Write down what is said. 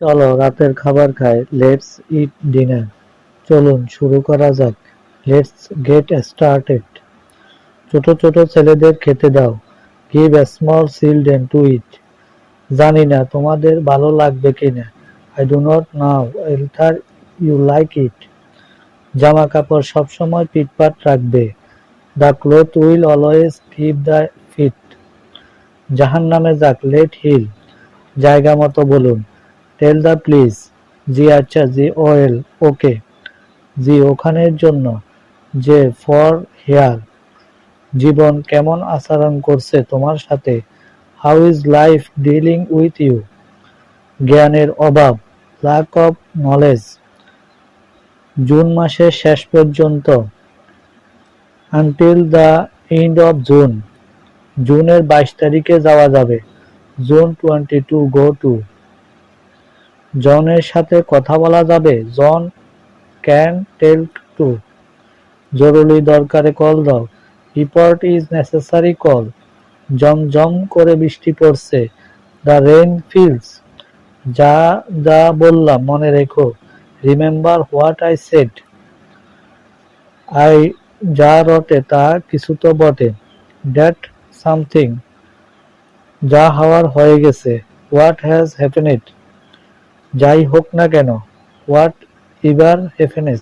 চলো রাতের খাবার খাই লেটস ইট ডিনার চলুন, শুরু করা যাক। লেটস গেট স্টার্টেড ছোট ছোট ছেলেদের খেতে দাও। Give small children to eat জানি না তোমাদের ভালো লাগবে কিনা। I do not know whether you like it জামা কাপড় সবসময় পিটপাট রাখবে। The cloth will always keep the fit জাহান নামে যাক লেট হিল জায়গা মতো বলুন। টেল দ্য প্লিজ জি আচ্ছা জি ওয়েল ওকে। জি, ওখানের জন্য। যে ফর হেয়ার জীবন কেমন আচরণ করছে তোমার সাথে? How is life dealing with you জ্ঞানের অভাব ল্যাক অফ নলেজ জুন মাসের শেষ পর্যন্ত। Until the end of June জুনের বাইশ তারিখে যাওয়া যাবে। June twenty two go to জনের সাথে কথা বলা যাবে। জন ক্যান টেল টু জরুরি দরকারে কল দাও। Report is necessary call. জমজম করে বৃষ্টি পড়ছে। The rain feels. যা যা বললাম, মনে রেখো। Remember what I said. I, যা রটে, তা কিছু তো বটে। That something. যা হওয়ার হয়ে গেছে। What has happened? যাই হোক না কেন হোয়াট ইভার হ্যাপেনেস